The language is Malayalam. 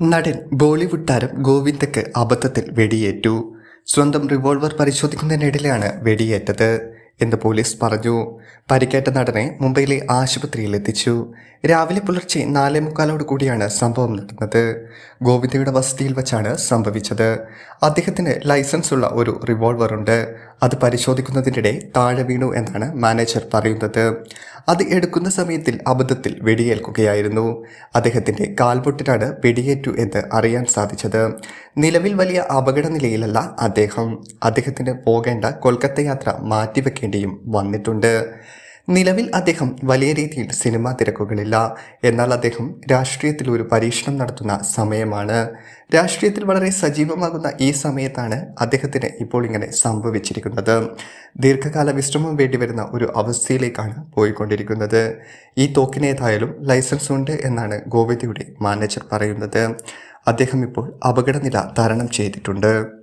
നടൻ ബോളിവുഡ് താരം ഗോവിന്ദക്ക് അബദ്ധത്തിൽ വെടിയേറ്റു. സ്വന്തം റിവോൾവർ പരിശോധിക്കുന്നതിനിടയിലാണ് വെടിയേറ്റത് എന്ന് പോലീസ് പറഞ്ഞു. പരിക്കേറ്റ നടനെ മുംബൈയിലെ ആശുപത്രിയിൽ എത്തിച്ചു. രാവിലെ പുലർച്ചെ നാലേ മുക്കാലോട് കൂടിയാണ് സംഭവം നടന്നത്. ഗോവിന്ദയുടെ വസതിയിൽ വച്ചാണ് സംഭവിച്ചത്. അദ്ദേഹത്തിന് ലൈസൻസ് ഉള്ള ഒരു റിവോൾവർ ഉണ്ട്. അത് പരിശോധിക്കുന്നതിനിടെ താഴെ വീണു എന്നാണ് മാനേജർ പറയുന്നത്. അത് എടുക്കുന്ന സമയത്തിൽ അബദ്ധത്തിൽ വെടിയേൽക്കുകയായിരുന്നു. അദ്ദേഹത്തിന്റെ കാൽപൊട്ടിനാണ് വെടിയേറ്റു എന്ന് അറിയാൻ സാധിച്ചത്. നിലവിൽ വലിയ അപകട നിലയിലല്ല അദ്ദേഹം. അദ്ദേഹത്തിന് പോകേണ്ട കൊൽക്കത്ത യാത്ര മാറ്റിവെക്കേണ്ടിയും വന്നിട്ടുണ്ട്. നിലവിൽ അദ്ദേഹം വലിയ രീതിയിൽ സിനിമാ തിരക്കുകളില്ല. എന്നാൽ അദ്ദേഹം രാഷ്ട്രീയത്തിൽ ഒരു പരീക്ഷണം നടത്തുന്ന സമയമാണ്. രാഷ്ട്രീയത്തിൽ വളരെ സജീവമാകുന്ന ഈ സമയത്താണ് അദ്ദേഹത്തിന് ഇപ്പോൾ ഇങ്ങനെ സംഭവിച്ചിരിക്കുന്നത്. ദീർഘകാല വിശ്രമം വേണ്ടിവരുന്ന ഒരു അവസ്ഥയിലേക്കാണ് പോയിക്കൊണ്ടിരിക്കുന്നത്. ഈ തോക്കിനേതായാലും ലൈസൻസ് ഉണ്ട് എന്നാണ് ഗോവിന്ദയുടെ മാനേജർ പറയുന്നത്. അദ്ദേഹം ഇപ്പോൾ അപകടനില തരണം ചെയ്തിട്ടുണ്ട്.